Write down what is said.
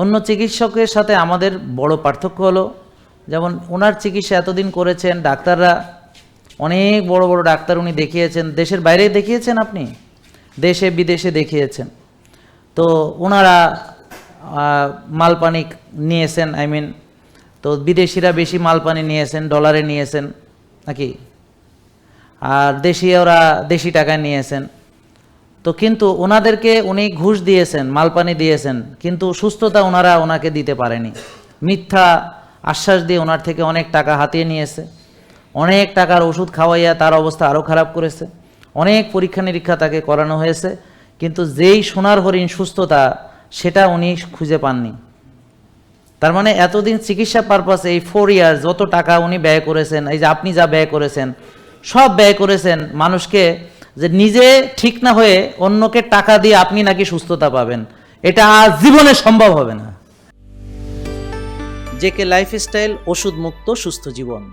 অন্য চিকিৎসকের সাথে আমাদের বড় পার্থক্য হলো, যেমন ওনার চিকিৎসা এতদিন করেছেন, ডাক্তাররা অনেক বড় বড় ডাক্তার উনি দেখিয়েছেন, দেশের বাইরে দেখিয়েছেন আপনি? দেশে বিদেশে দেখিয়েছেন। তো ওনারা মালপানি নিয়েছেন, আই মিন, তো বিদেশিরা বেশি মালপানি নিয়েছেন, ডলারে নিয়েছেন, নাকি? আর দেশি ওরা দেশি টাকায় নিয়েছেন। তো কিন্তু ওনাদেরকে উনি ঘুষ দিয়েছেন, মালপানি দিয়েছেন, কিন্তু সুস্থতা ওনারা ওনাকে দিতে পারেনি। মিথ্যা আশ্বাস দিয়ে ওনার থেকে অনেক টাকা হাতিয়ে নিয়েছে। অনেক টাকার ওষুধ খাওয়াইয়া তার অবস্থা আরও খারাপ করেছে। অনেক পরীক্ষা নিরীক্ষা তাকে করানো হয়েছে, কিন্তু যেই সোনার হরিণ সুস্থতা, সেটা উনি খুঁজে পাননি। তার মানে এতদিন চিকিৎসা পারপাসে এই ফোর ইয়ার যত টাকা উনি ব্যয় করেছেন, এই যে আপনি যা ব্যয় করেছেন, সব ব্যয় করেছেন মানুষকে যে নিজে ঠিক না হয়ে অন্যকে টাকা দিয়ে আপনি নাকি সুস্থতা পাবেন। এটা জীবনে সম্ভব হবে না। জেকে লাইফস্টাইল ওষুধ মুক্ত সুস্থ জীবন।